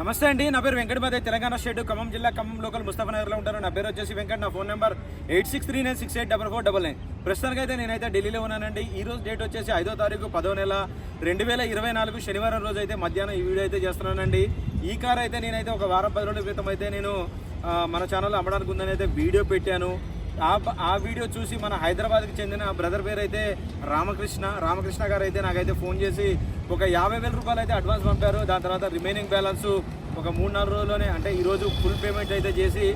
నమస్తే అండి నా పేరు వెంకటపతి తెలంగాణ స్టేట్ ఖమ్మం జిల్లా ఖమ్మం లోకల్ ముస్తఫానగర్లో ఉంటాను. నా పేరు వచ్చేసి వెంకట నా phone number eight six three nine six eight double four double nine. ప్రస్తుతానికి అయితే నేనైతే ఢిల్లీలో ఉన్నానండి. ఈ రోజు డేట్ వచ్చేసి ఐదో తారీఖు పదో నెల రెండు వేల ఇరవై నాలుగు శనివారం రోజు అయితే మధ్యాహ్నం ఈ వీడియో అయితే చేస్తున్నానండి. ఈ కార్ అయితే నేనైతే ఒక వారం పది రోజుల క్రితం అయితే నేను మన ఛానల్లో అమ్మడానికి ఉందని అయితే వీడియో పెట్టాను. ఆ ఆ వీడియో చూసి మన హైదరాబాద్కి చెందిన బ్రదర్ పేరు అయితే రామకృష్ణ రామకృష్ణ గారు అయితే నాకైతే ఫోన్ చేసి ఒక యాభై వేల రూపాయలు అయితే అడ్వాన్స్ పంపారు. దాని తర్వాత రిమైనింగ్ బ్యాలెన్స్ ఒక మూడు నాలుగు రోజుల్లోనే అంటే ఈరోజు ఫుల్ పేమెంట్ అయితే చేసి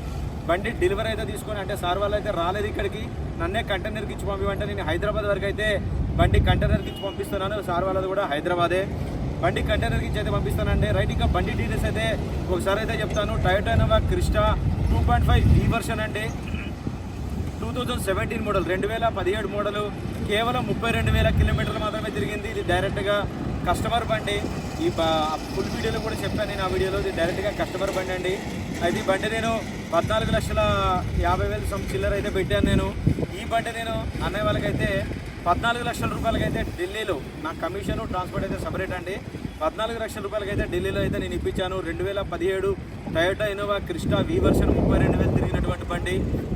బండి డెలివరీ అయితే తీసుకొని అంటే సార్ వాళ్ళు అయితే రాలేదు ఇక్కడికి. నన్నే కంటైనర్కి ఇచ్చి పంపివంటే నేను హైదరాబాద్ వరకు అయితే బండి కంటైనర్కి ఇచ్చి పంపిస్తున్నాను. సార్ వాళ్ళది కూడా హైదరాబాదే. బండి కంటైనర్కి ఇచ్చి అయితే పంపిస్తానండి రైట్ ఇంకా బండి డీటెయిల్స్ అయితే ఒకసారి అయితే చెప్తాను. Toyota Crysta two point five ఈ వర్షన్ అండి. థౌజండ్ సెవెంటీన్ మోడల్ రెండు వేల పదిహేడు మోడల్ కేవలం ముప్పై రెండు వేల కిలోమీటర్లు మాత్రమే తిరిగింది. ఇది డైరెక్ట్గా కస్టమర్ బండి. ఈ ఫుల్ వీడియోలో కూడా చెప్పాను నేను ఆ వీడియోలో ఇది డైరెక్ట్గా కస్టమర్ బండి అండి. అయితే ఈ బండి నేను పద్నాలుగు లక్షల యాభై వేలు సమ్ చిల్లర అయితే పెట్టాను నేను. ఈ బండి నేను అన్నయ్య వాళ్ళకైతే పద్నాలుగు లక్షల రూపాయలకైతే ఢిల్లీలో నా కమిషన్ ట్రాన్స్పోర్ట్ అయితే సపరేట్ అండి. పద్నాలుగు లక్షల రూపాయలకైతే ఢిల్లీలో అయితే నేను ఇప్పించాను. రెండు వేల పదిహేడు Toyota Innova Crysta V version ముప్పై రెండు వేలు తిరిగినటువంటి బండి.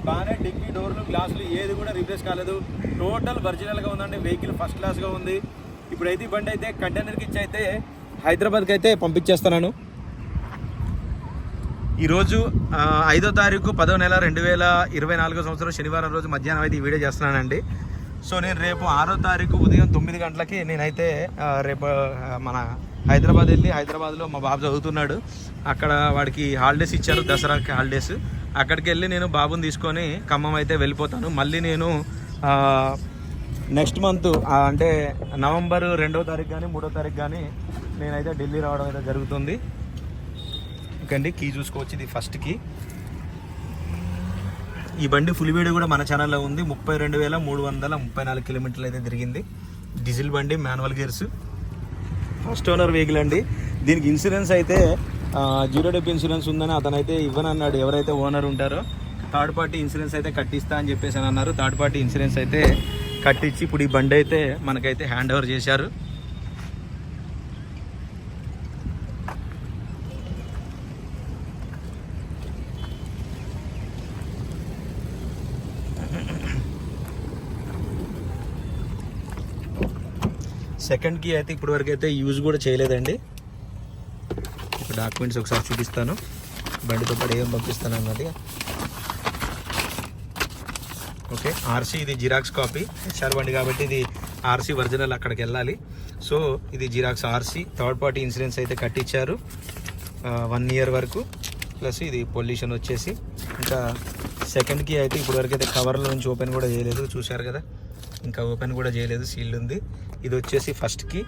బాగానే డిక్కీ డోర్లు గ్లాసులు ఏది కూడా రీప్లేస్ కాలేదు. టోటల్ ఒరిజినల్గా ఉందండి. వెహికల్ ఫస్ట్ క్లాస్గా ఉంది. ఇప్పుడైతే ఈ బండి అయితే కంటైనర్కి ఇచ్చి అయితే హైదరాబాద్కి అయితే పంపించేస్తున్నాను. ఈరోజు ఐదో తారీఖు పదో నెల రెండు వేల ఇరవై నాలుగో సంవత్సరం శనివారం రోజు మధ్యాహ్నం అయితే ఈ వీడియో చేస్తున్నానండి. సో నేను రేపు ఆరో తారీఖు ఉదయం తొమ్మిది గంటలకి నేనైతే రేపు మన హైదరాబాద్ వెళ్ళి హైదరాబాద్లో మా బాబు చదువుతున్నాడు. అక్కడ వాడికి హాలిడేస్ ఇచ్చారు దసరాకి హాలిడేస్. అక్కడికి వెళ్ళి నేను బాబుని తీసుకొని ఖమ్మం అయితే వెళ్ళిపోతాను. మళ్ళీ నేను నెక్స్ట్ మంత్ అంటే నవంబర్ రెండో తారీఖు కానీ మూడో తారీఖు కానీ నేనైతే ఢిల్లీ రావడం అయితే జరుగుతుంది. ఓకే కీ చూసుకోవచ్చు ఇది ఫస్ట్ కీ ఈ బండి ఫుల్ వీడియో కూడా మన ఛానల్లో ఉంది. ముప్పై రెండు వేల మూడు వందల ముప్పై నాలుగు కిలోమీటర్లు అయితే తిరిగింది. డీజిల్ బండి manual gears first owner vehicle అండి. దీనికి ఇన్సూరెన్స్ అయితే జీరో డెప్ ఇన్సూరెన్స్ ఉందని అతనైతే ఇవ్వనన్నాడు. ఎవరైతే ఓనర్ ఉంటారో థర్డ్ పార్టీ ఇన్సూరెన్స్ అయితే కట్టిస్తా అని చెప్పేసి అని అన్నారు. థర్డ్ పార్టీ ఇన్సూరెన్స్ అయితే కట్టించి ఇప్పుడు ఈ బండి అయితే మనకైతే హ్యాండ్ ఓవర్ చేశారు. సెకండ్ కీ అయితే ఇప్పటి వరకు అయితే యూజ్ కూడా చేయలేదండి. ఇప్పుడు డాక్యుమెంట్స్ ఒకసారి చూపిస్తాను. బండితో పాటు ఏం పంపిస్తాను అన్నది. ఓకే ఆర్సీ ఇది జిరాక్స్ కాపీ హెచ్ఆర్ బండి కాబట్టి ఇది ఆర్సీ ఒరిజినల్ అక్కడికి వెళ్ళాలి. సో ఇది xerox RC third party insurance అయితే కట్టించారు. వన్ ఇయర్ వరకు. ప్లస్ ఇది పొల్యూషన్ వచ్చేసి. ఇంకా సెకండ్కి అయితే ఇప్పుడు వరకు అయితే కవర్ల నుంచి ఓపెన్ కూడా చేయలేదు. చూశారు కదా? ఇంకా ఓపెన్ కూడా చేయలేదు సీల్డ్ ఉంది. ఇది వచ్చేసి ఫస్ట్కి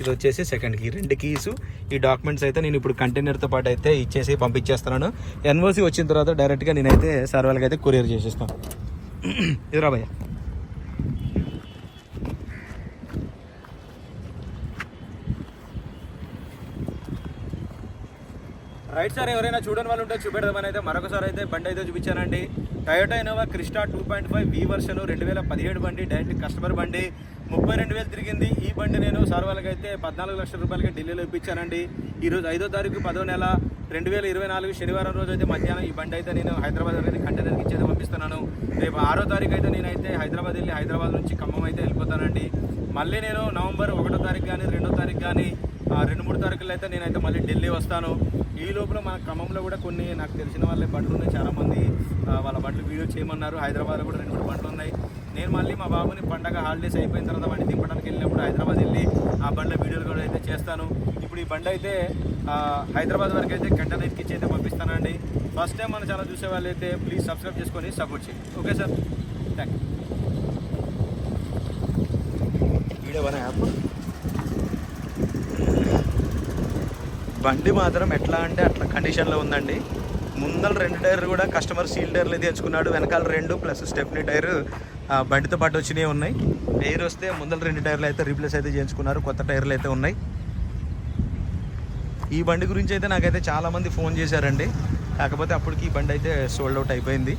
ఇది వచ్చేసి సెకండ్కి రెండు కీస్ ఈ డాక్యుమెంట్స్ అయితే నేను ఇప్పుడు కంటైనర్తో పాటు అయితే ఇచ్చేసి పంపించేస్తున్నాను. ఎన్ఓసి వచ్చిన తర్వాత డైరెక్ట్గా నేనైతే సార్ అయితే కొరియర్ చేసేస్తాను. ఇది రాబయ్య రైట్ సార్ ఎవరైనా చూడని వాళ్ళు ఉంటే చూపెడదామని అయితే మరొకసారి అయితే బండి అయితే చూపించానండి. Toyota Innova Crysta two point five V version రెండు వేల పదిహేడు బండి డైరెక్ట్ కస్టమర్ బండి. ముప్పై రెండు వేలు తిరిగింది. ఈ బండి నేను సార్ వాళ్ళకైతే పద్నాలుగు లక్షల రూపాయలకి ఢిల్లీలో ఇప్పించానండి. ఈరోజు ఐదో తారీఖు పదో నెల రెండు వేల ఇరవై నాలుగు శనివారం రోజు అయితే మధ్యాహ్నం ఈ బండి అయితే నేను హైదరాబాద్ అనేది కంటైనర్కి ఇచ్చేది పంపిస్తున్నాను. రేపు ఆరో తారీఖు అయితే నేనైతే హైదరాబాద్ వెళ్ళి హైదరాబాద్ నుంచి ఖమ్మం అయితే వెళ్ళిపోతానండి. మళ్ళీ నేను నవంబర్ ఒకటో తారీఖు కానీ రెండో తారీఖు కానీ రెండు మూడు తారీఖుల్లో అయితే నేనైతే మళ్ళీ ఢిల్లీ వస్తాను. ఈ లోపల మన క్రమంలో కూడా కొన్ని నాకు తెలిసిన వాళ్ళ బండ్లు ఉన్నాయి. చాలామంది వాళ్ళ బండ్లు వీడియో చేయమన్నారు. హైదరాబాద్లో కూడా రెండు మూడు బండ్లు ఉన్నాయి. నేను మళ్ళీ మా బాబుని పండగ హాలిడేస్ అయిపోయిన తర్వాత బండి దింపడానికి వెళ్ళినప్పుడు హైదరాబాద్ వెళ్ళి ఆ బండ్ల వీడియోలు కూడా అయితే చేస్తాను. ఇప్పుడు ఈ బండి అయితే హైదరాబాద్ వరకు అయితే గంట ఎక్కించి అయితే పంపిస్తానండి. ఫస్ట్ టైం మన ఛానల్ చూసే వాళ్ళు అయితే ప్లీజ్ సబ్స్క్రైబ్ చేసుకొని సపోర్ట్ చేయండి. Okay sir? Thank you video one app? బండి మాత్రం ఎట్లా అంటే అట్లా కండిషన్లో ఉందండి. ముందర రెండు టైర్లు కూడా కస్టమర్ సీల్ టైర్లు అయితే తెచ్చుకున్నాడు వెనకాల రెండు ప్లస్ స్టెప్నీ టైర్ బండితో పాటు వచ్చినవి ఉన్నాయి. ఎయిర్ వస్తే ముందర రెండు టైర్లు అయితే రీప్లేస్ అయితే చేయించుకున్నారు కొత్త టైర్లు అయితే ఉన్నాయి. ఈ బండి గురించి అయితే నాకైతే చాలామంది ఫోన్ చేశారండి. కాకపోతే అప్పటికి ఈ బండి అయితే సోల్డ్ అవుట్ అయిపోయింది.